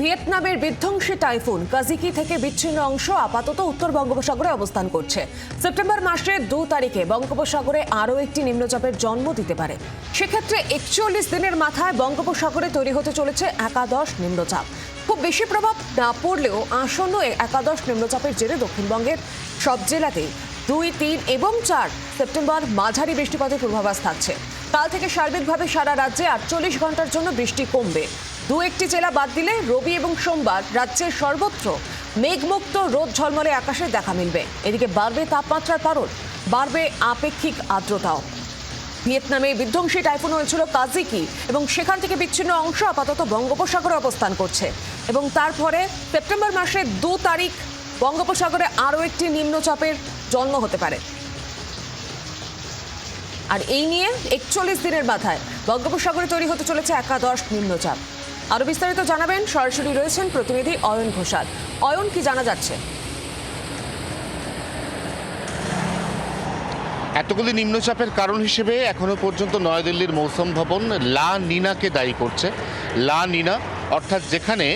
ভিয়েতনামের বিধ্বংসী typhoon Kajiki থেকে বিচ্ছিন্ন অংশ আপাতত উত্তর বঙ্গোপসাগরে অবস্থান করছে। সেপ্টেম্বর মাসের দু তারিখে বঙ্গোপসাগরে আরও একটি নিম্নচাপের জন্ম দিতে পারে। সেক্ষেত্রে একচল্লিশ দিনের মাথায় বঙ্গোপসাগরে তৈরি হতে চলেছে একাদশ নিম্নচাপ। খুব বেশি প্রভাব না পড়লেও আসন্ন একাদশ নিম্নচাপের জেরে দক্ষিণবঙ্গের সব জেলাতেই দুই, তিন এবং চার সেপ্টেম্বর মাঝারি বৃষ্টিপাতের পূর্বাভাস থাকছে। কাল থেকে সার্বিকভাবে সারা রাজ্যে আটচল্লিশ ঘণ্টার জন্য বৃষ্টি কমবে। দু একটি জেলা বাদ দিলে রবি এবং সোমবার রাজ্যের সর্বত্র মেঘমুক্ত রোদ ঝলমলে আকাশে দেখা মিলবে। এদিকে বাড়বে তাপমাত্রার পারদ, বাড়বে আপেক্ষিক আর্দ্রতাও। ভিয়েতনামে বিধ্বংসী টাইফুন হয়েছিল কাজিকি এবং সেখান থেকে বিচ্ছিন্ন অংশ আপাতত বঙ্গোপসাগরে অবস্থান করছে। এবং তারপরে সেপ্টেম্বর মাসের দু তারিখ বঙ্গোপসাগরে আরও একটি নিম্নচাপের জন্ম হতে পারে। আর এই নিয়ে একচল্লিশ দিনের মাথায় বঙ্গোপসাগরে তৈরি হতে চলেছে একাদশ নিম্নচাপ। আরও বিস্তারিত জানাবেন, সরাসরি রয়েছেন প্রতিনিধি অয়ন ঘোষাল। অয়ন, কি জানা যাচ্ছে? এতগুলি নিম্নচাপের কারণ হিসেবে এখনও পর্যন্ত নয়াদিল্লির মৌসুম ভবন লা নিনাকে দায়ী করছে। লা নিনা, অর্থাৎ যেখানে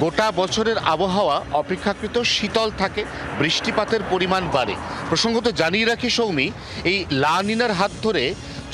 গোটা বছরের আবহাওয়া অপেক্ষাকৃত শীতল থাকে, বৃষ্টিপাতের পরিমাণ বাড়ে। প্রসঙ্গত জানিয়ে রাখি সৌমি, এই লা নিনার হাত ধরে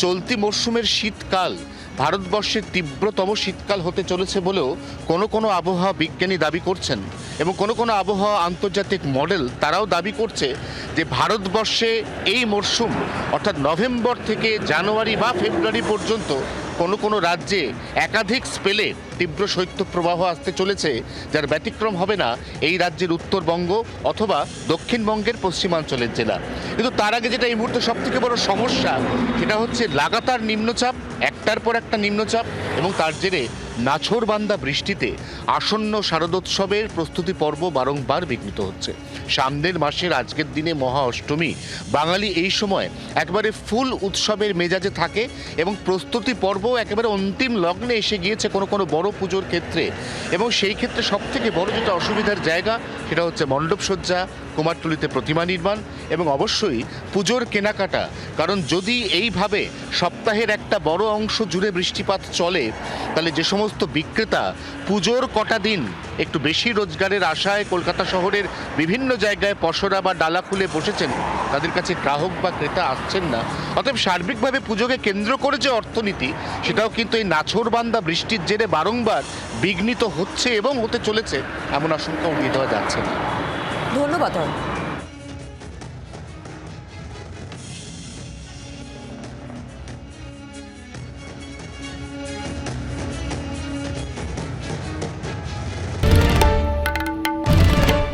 চলতি মরশুমের শীতকাল ভারতবর্ষের তীব্রতম শীতকাল হতে চলেছে বলেও কোনো কোনো আবহাওয়া বিজ্ঞানী দাবি করছেন এবং কোনো কোনো আবহাওয়া আন্তর্জাতিক মডেল তারাও দাবি করছে যে ভারতবর্ষে এই মরশুম, অর্থাৎ নভেম্বর থেকে জানুয়ারি বা ফেব্রুয়ারি পর্যন্ত কোনো কোনো রাজ্যে একাধিক স্পেলে তীব্র শৈত্য প্রবাহ আসতে চলেছে, যার ব্যতিক্রম হবে না এই রাজ্যের উত্তরবঙ্গ অথবা দক্ষিণবঙ্গের পশ্চিমাঞ্চলের জেলা। কিন্তু তার আগে যেটা এই মুহূর্তে সবথেকে বড় সমস্যা, সেটা হচ্ছে লাগাতার নিম্নচাপ, একটার পর একটা নিম্নচাপ এবং তার জেরে নাছোড়বান্দা বৃষ্টিতে আসন্ন শারদোৎসবের প্রস্তুতি পর্ব বারংবার বিঘ্নিত হচ্ছে। সামনের মাসের আজকের দিনে মহা অষ্টমী। বাঙালি এই সময় একবারে ফুল উৎসবের মেজাজে থাকে এবং প্রস্তুতি পর্ব একেবারে অন্তিম লগ্নে এসে গিয়েছে কোনো কোনো বড় পুজোর ক্ষেত্রে। এবং সেই ক্ষেত্রে সব থেকে বড় যেটা অসুবিধার জায়গা, সেটা হচ্ছে মণ্ডপসজ্জা, কুমারটুলিতে প্রতিমা নির্মাণ এবং অবশ্যই পুজোর কেনাকাটা। কারণ যদি এইভাবে সপ্তাহের একটা বড় অংশ জুড়ে বৃষ্টিপাত চলে, তাহলে যে সমস্ত বিক্রেতা পুজোর কটা দিন একটু বেশি রোজগারের আশায় কলকাতা শহরের বিভিন্ন জায়গায় পসরা বা ডালা খুলে বসেছেন। তাদের কাছে গ্রাহক বা ক্রেতা আসছেন না। অতএব সার্বিকভাবে পুজোকে কেন্দ্র করে যে অর্থনীতি, সেটাও কিন্তু এই নাছোড়বান্দা বৃষ্টির জেরে বারংবার বিঘ্নিত হচ্ছে এবং হতে চলেছে, এমন আশঙ্কা উঠিয়ে দেওয়া যাচ্ছে না। ধন্যবাদ